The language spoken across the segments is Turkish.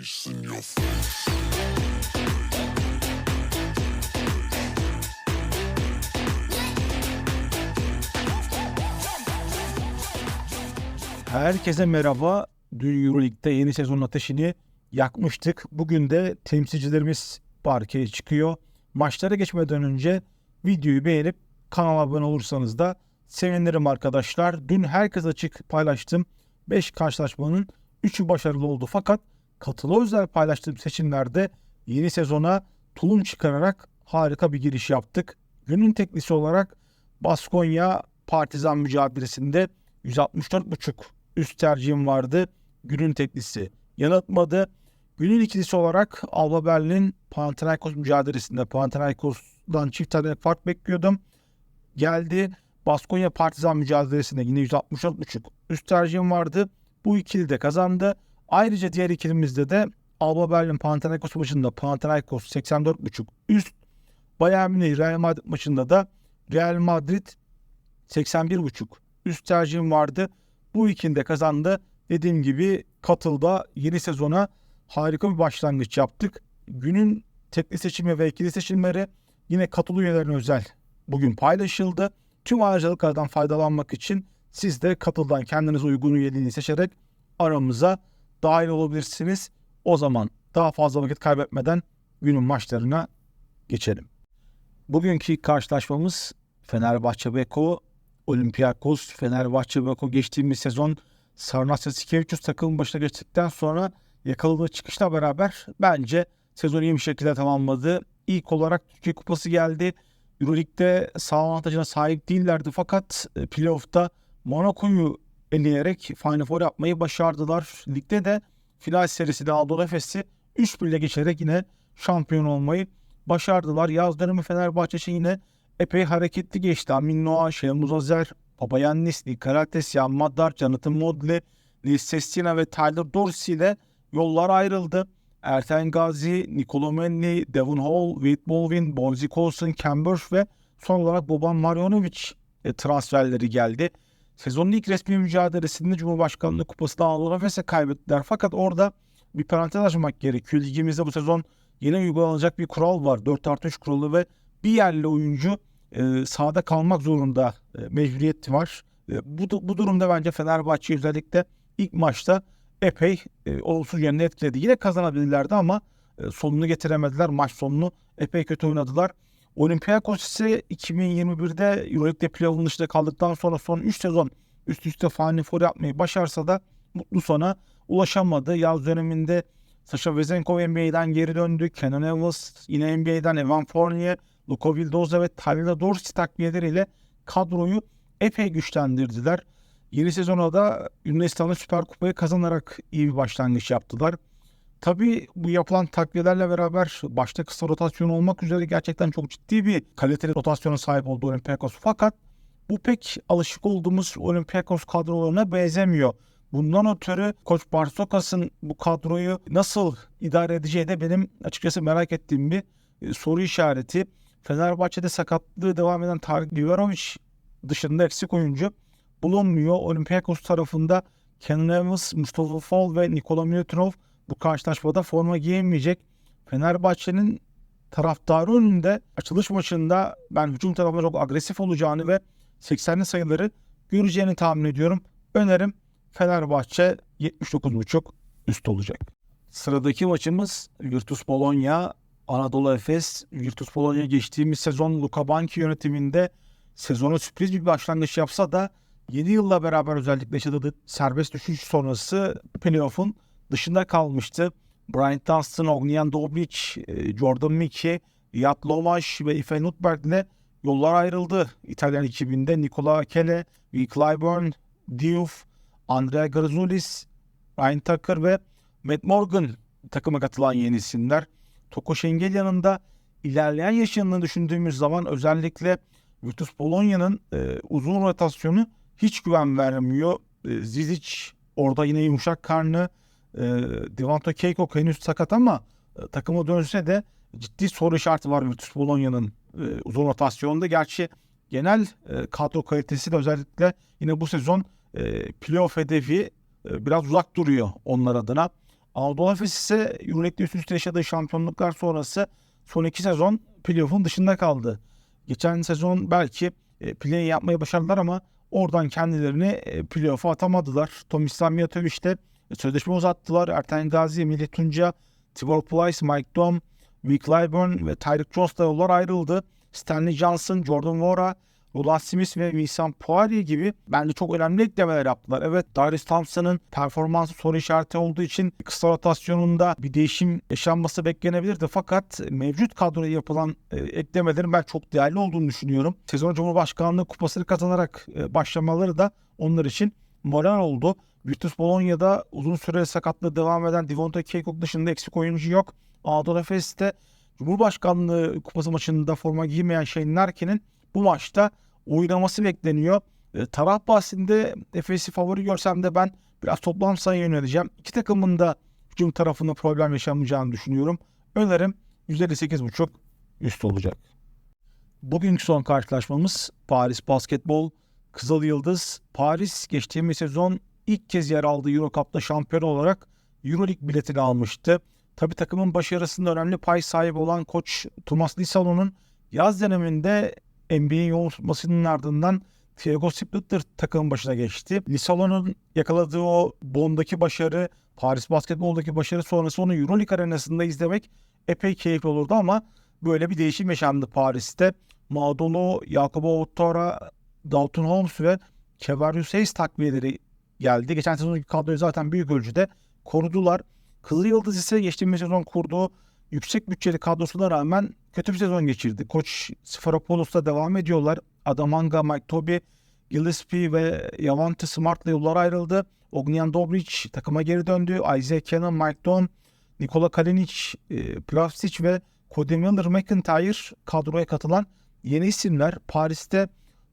face in your face. Herkese merhaba. Dün Euroleague'de yeni sezon ateşini yakmıştık. Bugün de temsilcilerimiz parkeye çıkıyor. Maçlara geçmeden önce videoyu beğenip kanala abone olursanız da sevinirim arkadaşlar. Dün herkes açık paylaştım. 5 karşılaşmanın 3'ü başarılı oldu fakat katılı özel paylaştığım seçimlerde yeni sezona tulum çıkararak harika bir giriş yaptık. Günün teklisi olarak Baskonya Partizan mücadelesinde 164.5 üst tercihim vardı. Günün teklisi yanıltmadı. Günün ikilisi olarak Alba Berlin Panathinaikos mücadelesinde Panathinaikos'dan çift tane fark bekliyordum. Geldi. Baskonya Partizan mücadelesinde yine 164.5 üst tercihim vardı. Bu ikili de kazandı. Ayrıca diğer ikilimizde de Alba Berlin Panathinaikos maçında Panathinaikos 84.5 üst. Bayern Münih Real Madrid maçında da Real Madrid 81.5 üst tercihim vardı. Bu ikini kazandı. Dediğim gibi katılda yeni sezona harika bir başlangıç yaptık. Günün tekli seçimi ve ikili seçimleri yine katılı üyelerine özel bugün paylaşıldı. Tüm ayrıcalıklardan faydalanmak için siz de katıldan kendinize uygun üyeliğini seçerek aramıza dahil olabilirsiniz. O zaman daha fazla vakit kaybetmeden günün maçlarına geçelim. Bugünkü karşılaşmamız Fenerbahçe Beko, Olympiakos, Fenerbahçe Beko geçtiğimiz sezon Sarnasya Skevicius takımın başına geçtikten sonra yakaladığı çıkışla beraber bence sezonu iyi bir şekilde tamamladı. İlk olarak Türkiye Kupası geldi. Euroleague'de sağ avantajına sahip değillerdi fakat e, playoff'ta Monaco'yu eleyerek Final Four yapmayı başardılar. Ligde de final serisinde Anadolu Efes'i 3-1 ile geçerek yine şampiyon olmayı başardılar. Yaz dönemi Fenerbahçe için yine epey hareketli geçti. Amin Noah, Şemuz Azer, Papayannis, Nikolates, Yan Madar, Jonathan Modley, Nils ve Tyler Dorsey ile yollar ayrıldı. Erten Gazi, Nicolo Melli, Devon Hall, Wade Baldwin, Bonzi Colson, Cambridge ve son olarak Boban Marjanovic e, transferleri geldi. Sezonun ilk resmi mücadelesinde Cumhurbaşkanlığı Kupası'nda Anadolu Efes'e kaybettiler. Fakat orada bir parantez açmak gerekiyor. Ligimizde bu sezon yeni uygulanacak bir kural var. 4 artı 3 kuralı ve bir yerli oyuncu e, sahada kalmak zorunda e, mecburiyeti var. E, bu, bu durumda bence Fenerbahçe özellikle ilk maçta epey e, olumsuz yönde etkiledi. Yine kazanabilirlerdi ama e, sonunu getiremediler. Maç sonunu epey kötü oynadılar. Olympiakos ise 2021'de Euroleague'de playoff'un dışında kaldıktan sonra son 3 sezon üst üste Final Four yapmayı başarsa da mutlu sona ulaşamadı. Yaz döneminde Sasha Vezenkov NBA'den geri döndü. Kenan Evans yine NBA'den Evan Fournier, Luka Vildoza ve Tyler Dorsey takviyeleriyle kadroyu epey güçlendirdiler. Yeni sezona da Yunanistan'da Süper Kupayı kazanarak iyi bir başlangıç yaptılar. Tabii bu yapılan takviyelerle beraber başta kısa rotasyon olmak üzere gerçekten çok ciddi bir kaliteli rotasyona sahip oldu Olympiakos. Fakat bu pek alışık olduğumuz Olympiakos kadrolarına benzemiyor. Bundan ötürü Koç Barsokas'ın bu kadroyu nasıl idare edeceği de benim açıkçası merak ettiğim bir e, soru işareti. Fenerbahçe'de sakatlığı devam eden Tarık Biberovic dışında eksik oyuncu bulunmuyor. Olympiakos tarafında Kenan Evans, Mustafa Fall ve Nikola Milutinov bu karşılaşmada forma giyemeyecek. Fenerbahçe'nin taraftarı önünde açılış maçında ben hücum tarafında çok agresif olacağını ve 80'li sayıları göreceğini tahmin ediyorum. Önerim Fenerbahçe 79.5 üst olacak. Sıradaki maçımız Virtus Bologna, Anadolu Efes. Virtus Bologna geçtiğimiz sezon Luka Banki yönetiminde sezona sürpriz bir başlangıç yapsa da yeni yılla beraber özellikle yaşadığı serbest düşüş sonrası playoff'un dışında kalmıştı. Brian Dunstan, Ognian Dobric, e, Jordan Mickey, Yat Lomaş ve Ife Nutberg ile yollar ayrıldı. İtalyan ekibinde Nicola Kele, Will Clyburn, Diouf, Andrea Grazoulis, Ryan Tucker ve Matt Morgan takıma katılan yeni isimler. Toko Şengelya'nın da ilerleyen yaşlarını düşündüğümüz zaman özellikle Virtus Bologna'nın e, uzun rotasyonu hiç güven vermiyor. E, Zizic orada yine yumuşak karnı. E, Devonta Keiko henüz sakat ama e, takıma dönse de ciddi soru işareti var Virtus Bologna'nın e, uzun rotasyonunda. Gerçi genel e, kadro kalitesi de özellikle yine bu sezon e, playoff hedefi e, biraz uzak duruyor onlar adına. Anadolu Efes ise Euroleague'de üst üste yaşadığı şampiyonluklar sonrası son iki sezon playoff'un dışında kaldı. Geçen sezon belki e, play yapmayı başardılar ama oradan kendilerini e, playoff'a atamadılar. Tomislav Mijatovic de sözleşme uzattılar. Erten Gazi, Melih Tunca, Tibor Plyce, Mike Dom, Vic Lyburn ve Tyreek Jones'la yollar ayrıldı. Stanley Johnson, Jordan Vora, Roland Smith ve Vincent Poirier gibi bence çok önemli eklemeler yaptılar. Evet Darius Thompson'ın performansı soru işareti olduğu için kısa rotasyonunda bir değişim yaşanması beklenebilirdi. Fakat mevcut kadroya yapılan e, eklemelerin ben çok değerli olduğunu düşünüyorum. Sezon Cumhurbaşkanlığı kupasını kazanarak e, başlamaları da onlar için moral oldu. Virtus Bologna'da uzun süre sakatlığı devam eden Devonta Keykok dışında eksik oyuncu yok. Anadolu Efes'te Cumhurbaşkanlığı kupası maçında forma giymeyen Shane Larkin'in bu maçta oynaması bekleniyor. E, taraf bahsinde Efes'i favori görsem de ben biraz toplam sayı yöneleceğim. İki takımın da hücum tarafında problem yaşamayacağını düşünüyorum. Önerim %58.5 üst olacak. Bugünkü son karşılaşmamız Paris Basketbol Kızıl Yıldız. Paris geçtiğimiz sezon ilk kez yer aldığı Euro Cup'ta şampiyon olarak Euroleague biletini almıştı. Tabi takımın başarısında önemli pay sahibi olan koç Thomas Lisalo'nun yaz döneminde NBA'in yoğun tutmasının ardından Thiago Splitter takımın başına geçti. Lisalo'nun yakaladığı o Bond'daki başarı, Paris Basketbol'daki başarı sonrası onu Euroleague arenasında izlemek epey keyifli olurdu ama böyle bir değişim yaşandı Paris'te. Madolo, Jacobo Ottora, Dalton Holmes ve Kevarius Hayes takviyeleri geldi. Geçen sezonki kadroyu zaten büyük ölçüde korudular. Kızıl Yıldız ise geçtiğimiz sezon kurduğu yüksek bütçeli kadrosuna rağmen kötü bir sezon geçirdi. Koç Sferapoulos'la devam ediyorlar. Adamanga, Mike Toby, Gillespie ve Javante Smart'la yollar ayrıldı. Ognian Dobric takıma geri döndü. Isaiah Cannon, Mike Don, Nikola Kalinic, e, Plavsic ve Cody Miller McIntyre kadroya katılan yeni isimler. Paris'te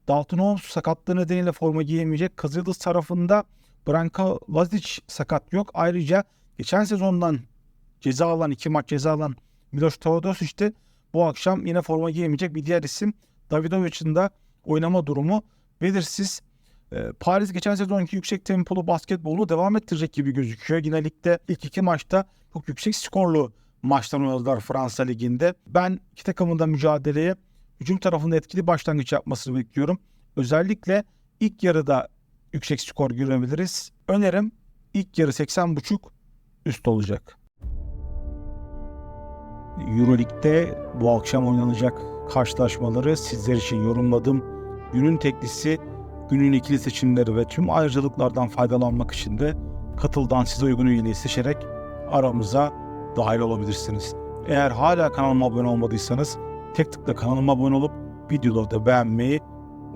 Dalton Holmes sakatlığı nedeniyle forma giyemeyecek. Kızıldız tarafında Branko Lazic sakat yok. Ayrıca geçen sezondan ceza alan, iki maç ceza alan Miloš Teodosic de bu akşam yine forma giyemeyecek bir diğer isim Davidovic'in de oynama durumu belirsiz. Ee, Paris geçen sezonki yüksek tempolu basketbolu devam ettirecek gibi gözüküyor. Yine ligde ilk iki maçta çok yüksek skorlu maçtan oynadılar Fransa Ligi'nde. Ben iki takımın da mücadeleye hücum tarafında etkili başlangıç yapmasını bekliyorum. Özellikle ilk yarıda yüksek skor görebiliriz. Önerim ilk yarı 80.5 üst olacak. Euroleague'de bu akşam oynanacak karşılaşmaları sizler için yorumladım. Günün teklisi, günün ikili seçimleri ve tüm ayrıcalıklardan faydalanmak için de katıldan size uygun üyeliği seçerek aramıza dahil olabilirsiniz. Eğer hala kanalıma abone olmadıysanız tek tıkla kanalıma abone olup videoları da beğenmeyi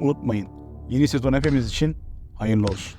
unutmayın. Yeni sezon hepimiz için Hay en los